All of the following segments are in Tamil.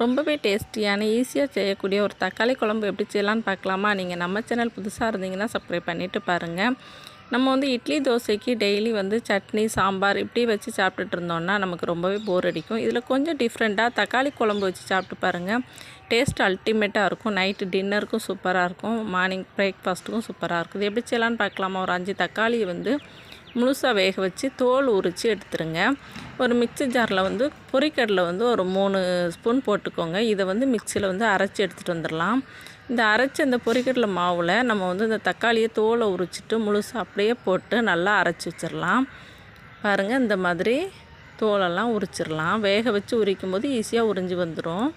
ரொம்பவே டேஸ்டியான ஈஸியாக செய்யக்கூடிய ஒரு தக்காளி குழம்பு எப்படி செய்யலான்னு பார்க்கலாமா? நீங்கள் நம்ம சேனல் புதுசாக இருந்தீங்கன்னா சப்ஸ்கிரைப் பண்ணிவிட்டு பாருங்கள் நம்ம வந்து இட்லி தோசைக்கு டெய்லி வந்து சட்னி சாம்பார் இப்படி வச்சு சாப்பிட்டுட்டு இருந்தோம்னா நமக்கு ரொம்பவே போர் அடிக்கும். இதில் கொஞ்சம் டிஃப்ரெண்ட்டாக தக்காளி குழம்பு வச்சு சாப்பிட்டு பாருங்கள் டேஸ்ட் அல்டிமேட்டாக இருக்கும். நைட்டு டின்னருக்கும் சூப்பராக இருக்கும். மார்னிங் பிரேக்ஃபாஸ்ட்டுக்கும் சூப்பராக இருக்கும் இது எப்படி செய்யலான்னு பார்க்கலாமா? ஒரு அஞ்சு தக்காளி வந்து முழுசாக வேக வச்சு தோல் உரித்து எடுத்துருங்க. ஒரு மிக்சி ஜாரில் வந்து பொரிக்கடலை வந்து ஒரு மூணு ஸ்பூன் போட்டுக்கோங்க. இதை வந்து மிக்சியில் வந்து அரைச்சி எடுத்துகிட்டு வந்துடலாம் இந்த அரைச்சி அந்த பொரிக்கடலை மாவில் நம்ம வந்து இந்த தக்காளியை தோலை உரிச்சிட்டு முழுசாக அப்படியே போட்டு நல்லா அரைச்சி வச்சிடலாம் பாருங்கள் இந்த மாதிரி தோலெல்லாம் உரிச்சிடலாம் வேக வச்சு உரிக்கும் போது ஈஸியாக உறிஞ்சி வந்துடும்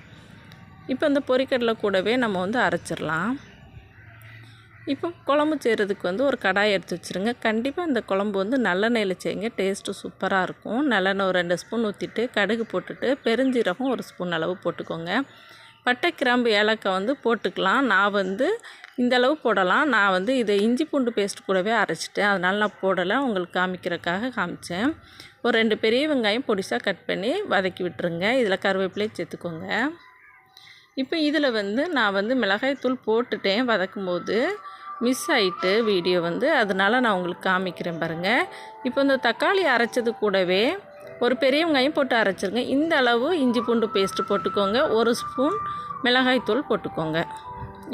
இப்போ இந்த பொரிக்கடலை கூடவே நம்ம வந்து அரைச்சிடலாம் இப்போ குழம்பு செய்கிறதுக்கு வந்து ஒரு கடாய் எடுத்து வச்சுருங்க. கண்டிப்பாக அந்த குழம்பு வந்து நல்லெண்ணெயில் செய்யுங்க. டேஸ்ட்டு சூப்பராக இருக்கும். நல்லெண்ணெய் ஒரு ரெண்டு ஸ்பூன் ஊற்றிட்டு கடுகு போட்டுட்டு பெருஞ்சீரகம் ஒரு ஸ்பூன் அளவு போட்டுக்கோங்க. பட்டை கிராம்பு ஏலக்காய் வந்து போட்டுக்கலாம். நான் வந்து இந்த அளவு போடலாம். நான் வந்து இதை இஞ்சி பூண்டு பேஸ்ட் கூடவே அரைச்சிட்டேன். அதனால் நான் போடலை. உங்களுக்கு காமிக்கிறதுக்காக காமிச்சேன். ஒரு ரெண்டு பெரிய வெங்காயம் பொடிசாக கட் பண்ணி வதக்கி விட்டுருங்க. இதில் கருவேப்பிலையை சேர்த்துக்கோங்க. இப்போ இதில் வந்து நான் வந்து மிளகாய் தூள் போட்டுட்டேன் வதக்கும் போது மிஸ் ஆகிட்டு வீடியோ வந்து அதனால் நான் உங்களுக்கு காமிக்கிறேன் பாருங்கள் இப்போ இந்த தக்காளி அரைச்சது கூடவே ஒரு பெரிய வெங்காயம் போட்டு அரைச்சிருங்க. இந்த அளவு இஞ்சி பூண்டு பேஸ்ட்டு போட்டுக்கோங்க. ஒரு ஸ்பூன் மிளகாய் தூள் போட்டுக்கோங்க.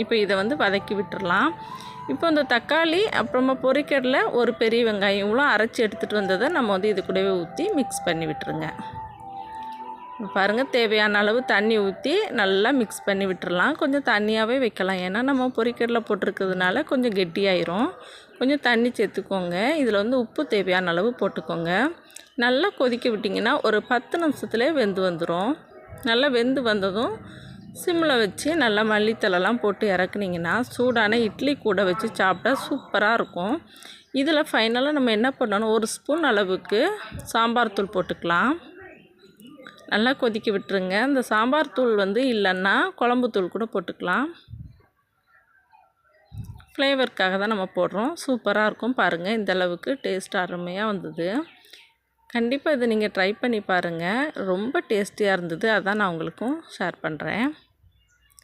இப்போ இதை வந்து வதக்கி விட்டுடலாம் இப்போ இந்த தக்காளி அப்புறமா பொரிக்கடலை ஒரு பெரிய வெங்காயம் இவ்வளோ அரைச்சி எடுத்துகிட்டு வந்ததை நம்ம வந்து இது கூடவே ஊற்றி மிக்ஸ் பண்ணி விட்டுருங்க. பாருங்கள் தேவையான அளவு தண்ணி ஊற்றி நல்லா மிக்ஸ் பண்ணி விட்டுறலாம். கொஞ்சம் தண்ணியாகவே வைக்கலாம். ஏன்னா நம்ம பொரிக்கடலை போட்டிருக்கிறதுனால கொஞ்சம் கெட்டியாயிரும். கொஞ்சம் தண்ணி சேர்த்துக்கோங்க. இதில் வந்து உப்பு தேவையான அளவு போட்டுக்கோங்க. நல்லா கொதிக்க விட்டிங்கன்னா ஒரு பத்து நிமிஷத்துலேயே வெந்து வந்துடும் நல்லா வெந்து வந்ததும் சிம்மில் வச்சு நல்லா மல்லித்தலைலாம் போட்டு இறக்குனிங்கன்னா சூடான இட்லி கூட வச்சு சாப்பிட்டா சூப்பராக இருக்கும். இதில் ஃபைனலாக நம்ம என்ன பண்ணணும்? ஒரு ஸ்பூன் அளவுக்கு சாம்பார் தூள் போட்டுக்கலாம். நல்லா கொதிக்க விட்டுருங்க. இந்த சாம்பார் தூள் வந்து இல்லைன்னா குழம்பு தூள் கூட போட்டுக்கலாம். ஃப்ளேவருக்காக தான் நம்ம போடுறோம். சூப்பராக இருக்கும் பாருங்கள் இந்த அளவுக்கு டேஸ்ட் அருமையாக வந்தது. கண்டிப்பாக இதை நீங்கள் ட்ரை பண்ணி பாருங்கள் ரொம்ப டேஸ்டியாக இருந்தது. அதான் நான் உங்களுக்கும் ஷேர் பண்ணுறேன்